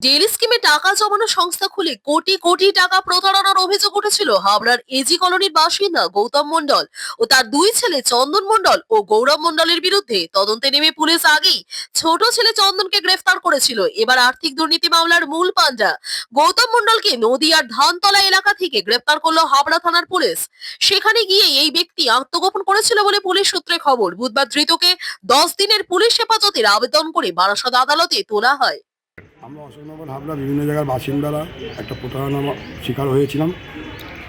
Del স্কিমে টাকা জমানো সংস্থা খুলে কোটি কোটি টাকা প্রতারণার অভিযোগ উঠেছিল হাবড়ার এজি কলোনির বাসিন্দা গৌতম মণ্ডল ও তার দুই ছেলে চন্দন মণ্ডল ও গৌরব মণ্ডলের বিরুদ্ধে তদন্তে নেমে পুলিশ আগেই ছোট ছেলে চন্দনকে গ্রেফতার করেছিল। এবার আর্থিক দুর্নীতি মামলার মূল পাঞ্জা গৌতম মণ্ডলকে নদিয়ার ধানতলা এলাকা থেকে গ্রেফতার করল হাবড়া থানার পুলিশ। সেখানে গিয়ে এই ব্যক্তি আত্মগোপন করেছিল বলে পুলিশ সূত্রে খবর। বুধবার ধৃতকে দশ দিনের পুলিশ হেফাজতের আবেদন করে বারাসাত আদালতে তোলা হয়। আমরা অশোকনগর হাবড়া, বিভিন্ন জায়গার বাসিন্দারা একটা প্রতারণা শিকার হয়েছিলাম।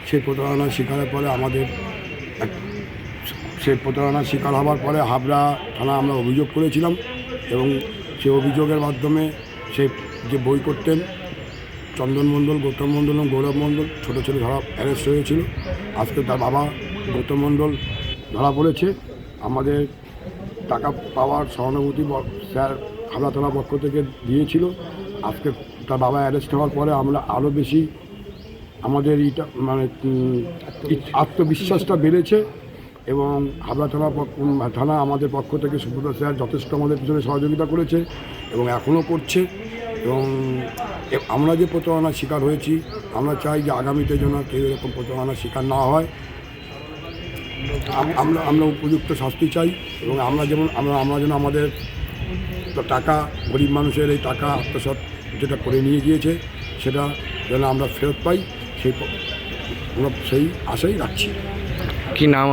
সেই প্রতারণার শিকারের পরে আমাদের সেই প্রতারণার শিকার হওয়ার পরে হাবড়া থানা আমরা অভিযোগ করেছিলাম এবং সেই অভিযোগের মাধ্যমে সে যে বই করতেন, চন্দন মণ্ডল, গৌতম মণ্ডল এবং গৌরব মণ্ডল ছোটো ছোটো ধরা অ্যারেস্ট হয়েছিল। আজকে তার বাবা গৌতম মণ্ডল ধরা পড়েছে। আমাদের টাকা পাওয়ার সহানুভূতি স্যার হাবড়া থানা পক্ষ থেকে দিয়েছিল। আজকে তার বাবা অ্যারেস্ট হওয়ার পরে আমরা আরও বেশি আমাদের ইটা মানে আত্মবিশ্বাসটা বেড়েছে এবং হাবড়া থানা পক্ষ- থানা আমাদের পক্ষ থেকে সুব্রত স্যার যথেষ্ট আমাদের পিছনে সহযোগিতা করেছে এবং এখনও করছে। এবং আমরা যে প্রতারণার শিকার হয়েছি আমরা চাই যে আগামীতে যেন কেউ এরকম প্রতারণার শিকার না হয়। আমরা আমরা উপযুক্ত শাস্তি চাই এবং আমরা যেমন আমরা আমরা যেন আমাদের তো টাকা, গরিব মানুষের এই টাকা আত্মসাত যেটা করে নিয়ে গিয়েছে, সেটা যেন আমরা ফেরত পাই, সেই সেই আশাই রাখছি। কি নাম